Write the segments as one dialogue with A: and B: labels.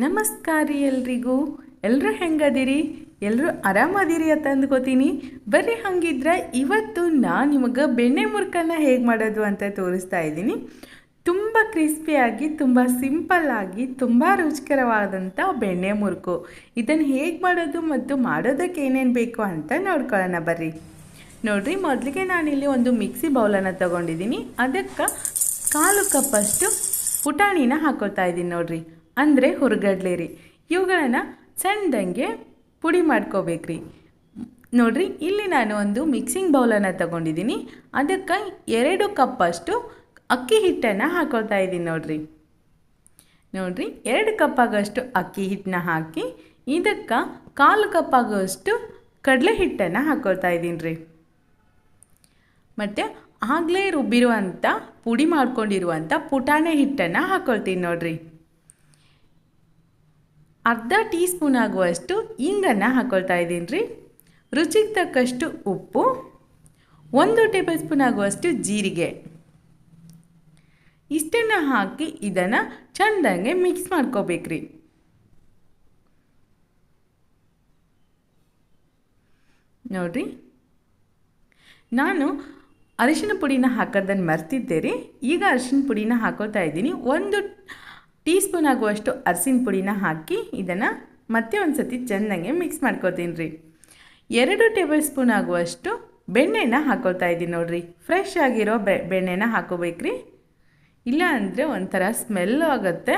A: ನಮಸ್ಕಾರ ರೀ ಎಲ್ರಿಗೂ. ಎಲ್ಲರೂ ಹೆಂಗದಿರಿ? ಎಲ್ಲರೂ ಆರಾಮದಿರಿ ಅಂತ ಅಂದ್ಕೋತೀನಿ. ಬರ್ರಿ ಹಂಗಿದ್ರೆ ಇವತ್ತು ನಾನು ನಿಮಗೆ ಬೆಣ್ಣೆ ಮುರ್ಕನ್ನ ಹೇಗೆ ಮಾಡೋದು ಅಂತ ತೋರಿಸ್ತಾ ಇದ್ದೀನಿ. ತುಂಬ ಕ್ರಿಸ್ಪಿಯಾಗಿ ತುಂಬ ಸಿಂಪಲ್ಲಾಗಿ ತುಂಬ ರುಚಿಕರವಾದಂಥ ಬೆಣ್ಣೆ ಮುರುಕು. ಇದನ್ನು ಹೇಗೆ ಮಾಡೋದು ಮತ್ತು ಮಾಡೋದಕ್ಕೆ ಏನೇನು ಬೇಕು ಅಂತ ನೋಡ್ಕೊಳ್ಳೋಣ ಬರ್ರಿ. ನೋಡ್ರಿ, ಮೊದಲಿಗೆ ನಾನಿಲ್ಲಿ ಒಂದು ಮಿಕ್ಸಿ ಬೌಲನ್ನು ತಗೊಂಡಿದ್ದೀನಿ. ಅದಕ್ಕೆ ಕಾಲು ಕಪ್ಪಷ್ಟು ಪುಟಾಣಿನ ಹಾಕೊಳ್ತಾ ಇದ್ದೀನಿ ನೋಡ್ರಿ. ಅಂದರೆ ಹುರ್ಗಡ್ಲೆ ರೀ ಇವುಗಳನ್ನು ಸಣ್ಣದಂಗೆ ಪುಡಿ ಮಾಡ್ಕೋಬೇಕ್ರಿ. ನೋಡ್ರಿ, ಇಲ್ಲಿ ನಾನು ಒಂದು ಮಿಕ್ಸಿಂಗ್ ಬೌಲನ್ನು ತಗೊಂಡಿದ್ದೀನಿ ಅದಕ್ಕೆ ಎರಡು ಕಪ್ಪಷ್ಟು ಅಕ್ಕಿ ಹಿಟ್ಟನ್ನು ಹಾಕೊಳ್ತಾ ಇದ್ದೀನಿ ನೋಡ್ರಿ. ನೋಡ್ರಿ, ಎರಡು ಕಪ್ಪಾಗಷ್ಟು ಅಕ್ಕಿ ಹಿಟ್ಟನ್ನ ಹಾಕಿ, ಇದಕ್ಕೆ ಕಾಲು ಕಪ್ಪಾಗೋಷ್ಟು ಕಡಲೆ ಹಿಟ್ಟನ್ನು ಹಾಕ್ಕೊಳ್ತಾ ಇದ್ದೀನಿ ರೀ ಮತ್ತು ಆಗಲೇ ರುಬ್ಬಿರುವಂಥ ಪುಡಿ ಮಾಡ್ಕೊಂಡಿರುವಂಥ ಪುಟಾಣೆ ಹಿಟ್ಟನ್ನು ಹಾಕೊಳ್ತೀನಿ ನೋಡ್ರಿ. ಅರ್ಧ ಟೀ ಸ್ಪೂನ್ ಆಗುವಷ್ಟು ಇಂಗನ್ನು ಹಾಕ್ಕೊಳ್ತಾ ಇದ್ದೀನಿ ರೀ ರುಚಿಗೆ ತಕ್ಕಷ್ಟು ಉಪ್ಪು, ಒಂದು ಟೇಬಲ್ ಸ್ಪೂನ್ ಆಗುವಷ್ಟು ಜೀರಿಗೆ. ಇಷ್ಟನ್ನು ಹಾಕಿ ಇದನ್ನು ಚೆಂದಂಗೆ ಮಿಕ್ಸ್ ಮಾಡ್ಕೋಬೇಕ್ರಿ. ನೋಡ್ರಿ. ನಾನು ಅರಿಶಿನ ಪುಡಿನ ಹಾಕೋದನ್ನು ಮರ್ತಿದ್ದೆ ರೀ ಈಗ ಅರಿಶಿನ ಪುಡಿನ ಹಾಕೋತಾ ಇದ್ದೀನಿ. ಒಂದು ಟೀ ಸ್ಪೂನ್ ಆಗುವಷ್ಟು ಅರಿಶಿನ ಪುಡಿನ ಹಾಕಿ ಇದನ್ನು ಮತ್ತೆ ಒಂದು ಸತಿ ಚೆನ್ನಾಗಿ ಮಿಕ್ಸ್ ಮಾಡ್ಕೋತೀನಿ ರೀ. ಎರಡು ಟೇಬಲ್ ಸ್ಪೂನ್ ಆಗುವಷ್ಟು ಬೆಣ್ಣೆನ ಹಾಕೋತಾ ಇದ್ದೀನಿ ನೋಡಿರಿ. ಫ್ರೆಶ್ ಆಗಿರೋ ಬೆ, ಬೆಣ್ಣೆನ ಹಾಕೋಬೇಕ್ರಿ ಇಲ್ಲ ಅಂದರೆ ಒಂಥರ ಸ್ಮೆಲ್ಲು ಆಗುತ್ತೆ.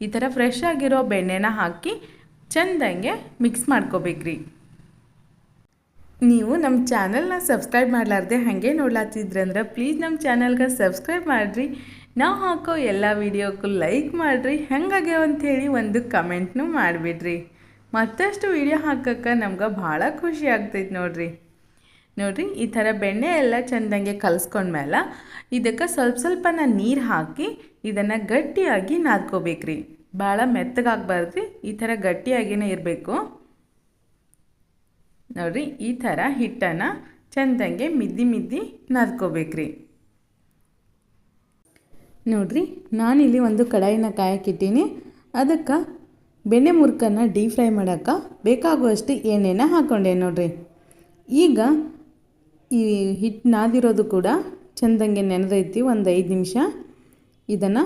A: ಈ ಥರ ಫ್ರೆಶ್ ಆಗಿರೋ ಬೆಣ್ಣೆನ ಹಾಕಿ ಚೆಂದಂಗೆ ಮಿಕ್ಸ್ ಮಾಡ್ಕೋಬೇಕ್ರಿ ನೀವು ನಮ್ಮ ಚಾನಲ್ನ ಸಬ್ಸ್ಕ್ರೈಬ್ ಮಾಡಲಾರ್ದೆ ಹಾಗೆ ನೋಡ್ಲಾತಿದ್ರಂದ್ರೆ ಪ್ಲೀಸ್ ನಮ್ಮ ಚಾನಲ್ಗೆ ಸಬ್ಸ್ಕ್ರೈಬ್ ಮಾಡಿರಿ. ನಾವು ಹಾಕೋ ಎಲ್ಲ ವಿಡಿಯೋಕ್ಕೂ ಲೈಕ್ ಮಾಡಿರಿ ಹೆಂಗಾಗ್ಯಾವ ಅಂಥೇಳಿ ಒಂದು ಕಮೆಂಟ್ನು ಮಾಡಿಬಿಡ್ರಿ. ಮತ್ತಷ್ಟು ವಿಡಿಯೋ ಹಾಕೋಕ್ಕೆ ನಮ್ಗೆ ಭಾಳ ಖುಷಿ ಆಗ್ತೈತೆ ನೋಡ್ರಿ. ನೋಡಿರಿ, ಈ ಥರ ಬೆಣ್ಣೆ ಎಲ್ಲ ಚೆಂದಂಗೆ ಕಲಿಸ್ಕೊಂಡ್ಮೇಲೆ ಇದಕ್ಕೆ ಸ್ವಲ್ಪ ಸ್ವಲ್ಪನ ನೀರು ಹಾಕಿ ಇದನ್ನು ಗಟ್ಟಿಯಾಗಿ ನಾದ್ಕೋಬೇಕ್ರಿ. ಭಾಳ ಮೆತ್ತಗಾಗಬಾರ್ದು ಈ ಥರ ಗಟ್ಟಿಯಾಗಿನೇ ಇರಬೇಕು. ನೋಡಿರಿ, ಈ ಥರ ಹಿಟ್ಟನ್ನು ಚೆಂದಂಗೆ ಮಿದ್ದಿ ಮಿದ್ದಿ ನಾದ್ಕೋಬೇಕ್ರಿ. ನೋಡ್ರಿ, ನಾನಿಲ್ಲಿ ಒಂದು ಕಡಾಯಿನ ಕಾಯಕ್ಕಿಟ್ಟೀನಿ ಅದಕ್ಕೆ ಬೆಣ್ಣೆ ಮುರುಕನ್ನು ಡೀಪ್ ಫ್ರೈ ಮಾಡೋಕ್ಕೆ ಬೇಕಾಗುವಷ್ಟು ಎಣ್ಣೆನ ಹಾಕ್ಕೊಂಡೆ ನೋಡ್ರಿ. ಈಗ ಈ ಹಿಟ್ಟು ನಾದಿರೋದು ಕೂಡ ಚೆಂದಂಗೆ ನೆನೆದೈತಿ ಒಂದು ಐದು ನಿಮಿಷ. ಇದನ್ನು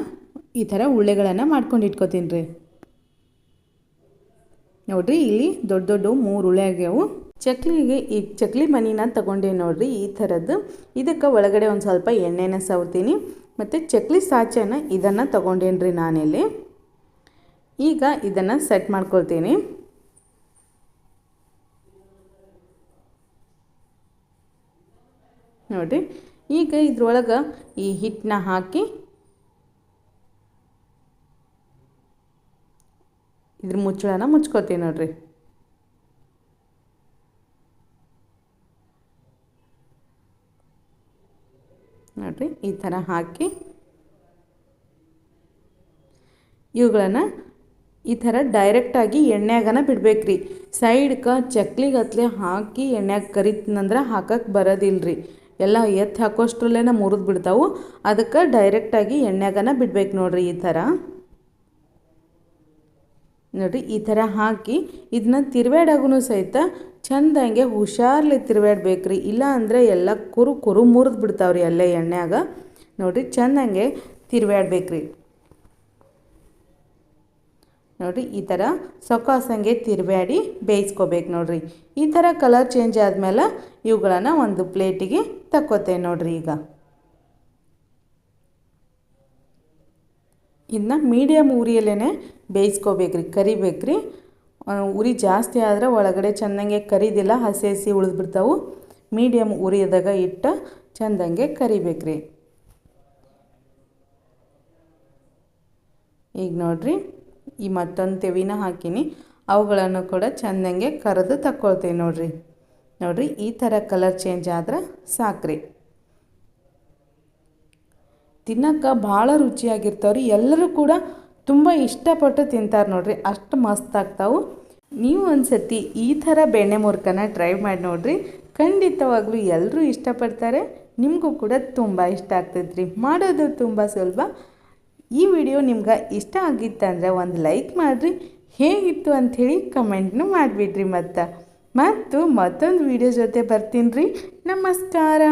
A: ಈ ಥರ ಉಳ್ಳೆಗಳನ್ನು ಮಾಡ್ಕೊಂಡು ಇಟ್ಕೋತೀನಿ ರೀ ನೋಡ್ರಿ, ಇಲ್ಲಿ ದೊಡ್ಡ ದೊಡ್ಡ ಮೂರು ಉಳ್ಳೆ ಆಗ್ಯಾವು. ಚಕ್ಲಿಗೆ ಈ ಚಕ್ಲಿ ಮನಿನ ತಗೊಂಡೆ ನೋಡ್ರಿ ಈ ಥರದ್ದು. ಇದಕ್ಕೆ ಒಳಗಡೆ ಒಂದು ಸ್ವಲ್ಪ ಎಣ್ಣೆನ ಸವರ್ತೀನಿ. ಮತ್ತು ಚಕ್ಲಿ ಸಾಚೆನ ಇದನ್ನು ತಗೊಂಡೇನಿ ರೀ ನಾನಿಲ್ಲಿ? ಈಗ ಇದನ್ನು ಸೆಟ್ ಮಾಡ್ಕೊಳ್ತೀನಿ. ನೋಡಿರಿ ಈಗ ಇದ್ರೊಳಗೆ ಈ ಹಿಟ್ಟನ್ನ ಹಾಕಿ ಇದ್ರ ಮುಚ್ಚಳನ ಮುಚ್ಕೋತೀನಿ ನೋಡ್ರಿ. ನೋಡ್ರಿ, ಈ ಥರ ಹಾಕಿ. ಇವುಗಳನ್ನು ಈ ಥರ ಡೈರೆಕ್ಟಾಗಿ ಎಣ್ಣೆಗನ ಬಿಡ್ಬೇಕ್ರಿ. ಸೈಡ್ಗೆ ಚಕ್ಲಿಗತ್ಲೆ ಹಾಕಿ ಎಣ್ಣೆಗೆ ಕರಿತನಂದ್ರೆ ಹಾಕಕ್ಕೆ ಬರೋದಿಲ್ಲ ರೀ ಎಲ್ಲ ಎತ್ತಿ ಹಾಕೋಷ್ಟ್ರಲ್ಲೇ ಮುರಿದು ಬಿಡ್ತಾವೆ. ಅದಕ್ಕೆ ಡೈರೆಕ್ಟಾಗಿ ಎಣ್ಣೆಗನ ಬಿಡ್ಬೇಕು ನೋಡಿರಿ ಈ ಥರ ನೋಡಿರಿ ಈ ಥರ ಹಾಕಿ ಇದನ್ನ ತಿರುವೇಡಾಗೂ ಸಹಿತ ಚೆಂದಂಗೆ ಹುಷಾರ್ಲಿ ತಿರ್ವ್ಯಾಡ್ಬೇಕ್ರಿ. ಇಲ್ಲ ಅಂದರೆ ಎಲ್ಲ ಕುರು ಕುರು ಮುರಿದು ಬಿಡ್ತಾವ್ರಿ ಅಲ್ಲೇ ಎಣ್ಣೆಯಾಗ. ನೋಡಿರಿ ಚೆಂದಂಗೆ ತಿರುವೇಡ್ಬೇಕ್ರಿ ನೋಡಿರಿ ಈ ಥರ ಸೊಕಾಸಂಗೆ ತಿರುವೇಡಿ ಬೇಯಿಸ್ಕೋಬೇಕು ನೋಡಿರಿ. ಈ ಥರ ಕಲರ್ ಚೇಂಜ್ ಆದಮೇಲೆ ಇವುಗಳನ್ನು ಒಂದು ಪ್ಲೇಟಿಗೆ ತಕ್ಕೋತೆ ನೋಡಿರಿ ಈಗ. ಇದನ್ನ ಮೀಡಿಯಮ್ ಉರಿಯಲ್ಲೇ ಬೇಯಿಸ್ಕೋಬೇಕ್ರಿ, ಕರಿಬೇಕ್ರಿ. ಉರಿ ಜಾಸ್ತಿ ಆದರೆ ಒಳಗಡೆ ಚೆಂದಂಗೆ ಕರಿದಿಲ್ಲ, ಹಸಿ ಹಸಿ ಉಳಿದ್ಬಿಡ್ತಾವು. ಮೀಡಿಯಮ್ ಉರಿಯದಾಗ ಇಟ್ಟು ಚೆಂದಂಗೆ ಕರಿಬೇಕ್ರಿ. ಈಗ ನೋಡ್ರಿ, ಈ ಮತ್ತೊಂದು ತೆವಿನ ಹಾಕಿನಿ. ಅವುಗಳನ್ನು ಕೂಡ ಚೆಂದಂಗೆ ಕರೆದು ತಕ್ಕೊಳ್ತೀವಿ ನೋಡ್ರಿ. ನೋಡ್ರಿ, ಈ ಥರ ಕಲರ್ ಚೇಂಜ್ ಆದ್ರೆ ಸಾಕ್ರಿ. ತಿನ್ನಕ್ಕೆ ಭಾಳ ರುಚಿಯಾಗಿರ್ತಾವ್ರಿ. ಎಲ್ಲರೂ ಕೂಡ ತುಂಬ ಇಷ್ಟಪಟ್ಟು ತಿಂತಾರೆ ನೋಡಿರಿ. ಅಷ್ಟು ಮಸ್ತ್ ಆಗ್ತಾವೆ. ನೀವು ಒಂದು ಈ ಥರ ಬೆಣ್ಣೆ ಮುರ್ಕನ ಟ್ರೈ ಮಾಡಿ ನೋಡಿರಿ. ಖಂಡಿತವಾಗ್ಲೂ ಎಲ್ಲರೂ ಇಷ್ಟಪಡ್ತಾರೆ. ನಿಮಗೂ ಕೂಡ ತುಂಬ ಇಷ್ಟ ಆಗ್ತೈತ್ರಿ. ಮಾಡೋದು ತುಂಬ ಸುಲಭ. ಈ ವಿಡಿಯೋ ನಿಮ್ಗೆ ಇಷ್ಟ ಆಗಿತ್ತಂದ್ರೆ ಒಂದು ಲೈಕ್ ಮಾಡಿರಿ. ಹೇಗಿತ್ತು ಅಂಥೇಳಿ ಕಮೆಂಟ್ನು ಮಾಡಿಬಿಡ್ರಿ ಮತ್ತು. ಮತ್ತು ಮತ್ತೊಂದು ವಿಡಿಯೋ ಜೊತೆ ಬರ್ತೀನಿ ರೀ. ನಮಸ್ಕಾರ.